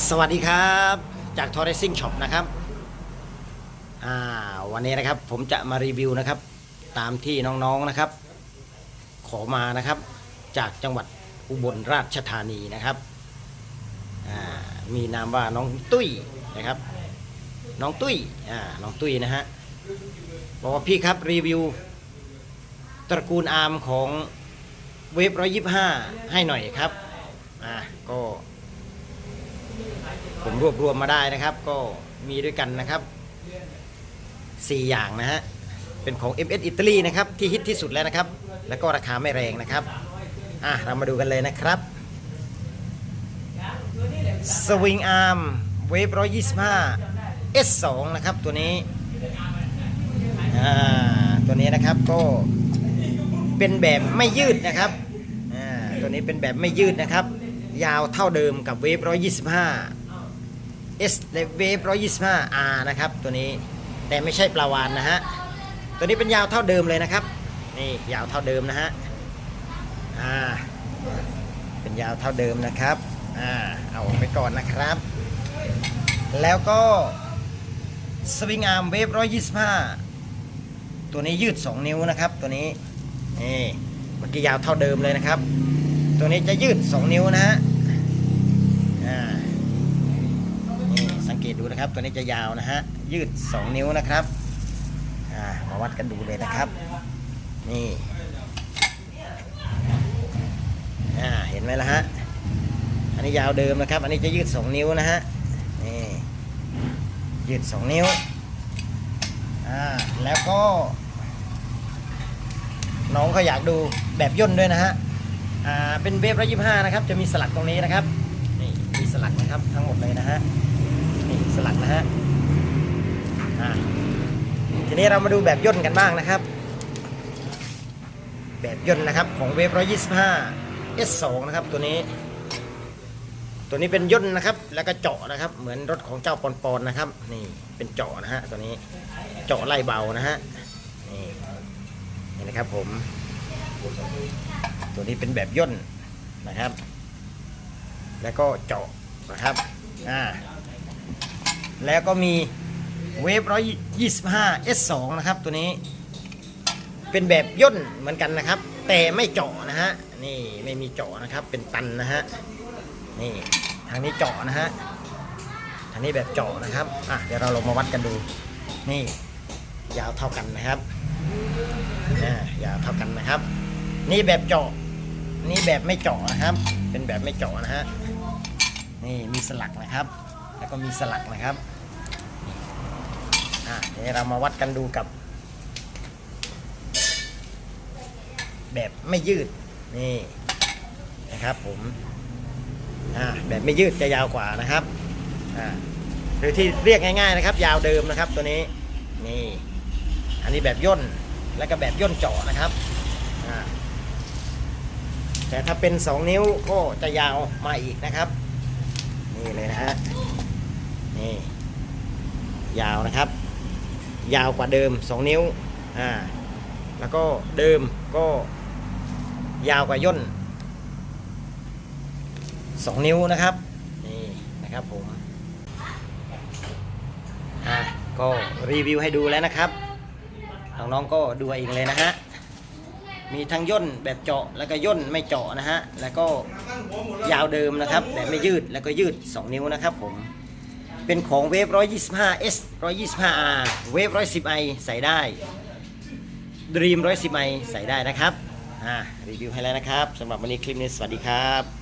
สวัสดีครับ จาก t o r r e s i n g Shop นะครับอ่าวันนี้นะครับผมจะมารีวิวนะครับ ตามที่น้องๆนะครับ ขอมานะครับ จากจังหวัดอุบลราชธานีนะครับอ่ามีนามว่าน้องตุ้ยนะครับ น้องตุ้ยอ่าน้องตุ้ยนะฮะบอกว่าพี่ครับรีวิว ตระกูลอาร์มของเวฟร้อยยี่ห้าให้หน่อยครับอ่าก็ ผมรวบรวมมาได้นะครับ ก็มีด้วยกันนะครับ 4 อย่างนะฮะเป็นของ MS อิตาลีนะครับที่ฮิตที่สุดแล้วนะครับ แล้วก็ราคาไม่แรงนะครับอะเรามาดูกันเลยนะครับสวิงอาร์มเวฟ125 S2 นะครับตัวนี้อ่าตัวนี้นะครับก็เป็นแบบไม่ยืดนะครับอ่าตัวนี้เป็นแบบไม่ยืดนะครับ ยาวเท่าเดิมกับเวฟ125 S เวฟ125 R นะครับ ตัวนี้แต่ไม่ใช่ปลาวานนะฮะ ตัวนี้เป็นยาวเท่าเดิมเลยนะครับ นี่ยาวเท่าเดิมนะฮะ อ่า เป็นยาวเท่าเดิมนะครับ อ่า เอาออกไปก่อนนะครับ แล้วก็สวิงอาร์มเวฟ125 ตัวนี้ยืด 2 นิ้วนะครับ ตัวนี้ นี่ เมื่อกี้ยาวเท่าเดิมเลยนะครับ ตัวนี้จะยืด 2 นิ้วนะฮะ อ่า ดูนะครับ ตัวนี้จะยาวนะฮะ ยืด 2 นิ้วนะครับมาวัดกันดูเลยนะครับ นี่เห็นไหมล่ะฮะ อันนี้ยาวเดิมนะครับ อันนี้จะยืด 2 นิ้วนะฮะ นี่ ยืด 2 นิ้ว อ่า แล้วก็ น้องเขาอยากดูแบบย่นด้วยนะฮะ อ่า เป็นเวฟร้อยยี่ห้านะครับ จะมีสลักตรงนี้นะครับ นี่ มีสลักนะครับทั้งหมดเลยนะฮะ สลักนะฮะทีนี้เรามาดูแบบย่นกันบ้างนะครับ แบบย่นนะครับของเวฟร้อยยี่สิบห้า S2 นะครับตัวนี้ ตัวนี้เป็นย่นนะครับ แล้วก็เจาะนะครับ เหมือนรถของเจ้าปอนปอนนะครับ นี่เป็นเจาะนะฮะตัวนี้เจาะไล่เบานะฮะนี่นี่นะครับผม ตัวนี้เป็นแบบย่นนะครับ แล้วก็เจาะนะครับอ่า แล้วก็มีเวฟร้อยยี่สิบห้า S2 นะครับ ตัวนี้ เป็นแบบย่นเหมือนกันนะครับ แต่ไม่เจาะนะฮะ นี่ไม่มีเจาะนะครับ เป็นตันนะฮะ นี่ทางนี้เจาะนะฮะ ทางนี้แบบเจาะนะครับ อะเดี๋ยวเราลงมาวัดกันดู นี่ ยาวเท่ากันนะครับอ่ายาวเท่ากันนะครับ นี่แบบเจาะ นี่แบบไม่เจาะนะครับ เป็นแบบไม่เจาะนะฮะ นี่มีสลักนะครับ แล้วก็มีสลักนะครับเดี๋ยวเรามาวัดกันดูกับ แบบไม่ยืดนี่นะครับผมแบบไม่ยืดจะยาวกว่านะครับหรือที่เรียกง่าย ๆนะครับ ยาวเดิมนะครับตัวนี้นี่อันนี้แบบย่นแล้วก็แบบย่นเจาะนะครับแต่ถ้าเป็น 2 นิ้วก็จะยาวมาอีกนะครับ นี่เลยนะฮะ นี่ยาวนะครับ ยาวกว่าเดิม 2 นิ้วอ่าแล้วก็เดิมก็ยาวกว่าย่น 2 นิ้วนะครับนี่นะครับผมอะก็รีวิวให้ดูแล้วนะครับน้องๆก็ดูเอาเองเลยนะฮะมีทั้งย่นแบบเจาะแล้วก็ย่นไม่เจาะนะฮะแล้วก็ยาวเดิมนะครับแบบไม่ยืดแล้วก็ยืด 2 นิ้วนะครับผม เป็นของเวฟ 125S 125R เวฟ 110i ใส่ได้ Dream 110i ใส่ได้นะครับ อ่า รีวิวให้แล้วนะครับสำหรับวันนี้คลิปนี้ สวัสดีครับ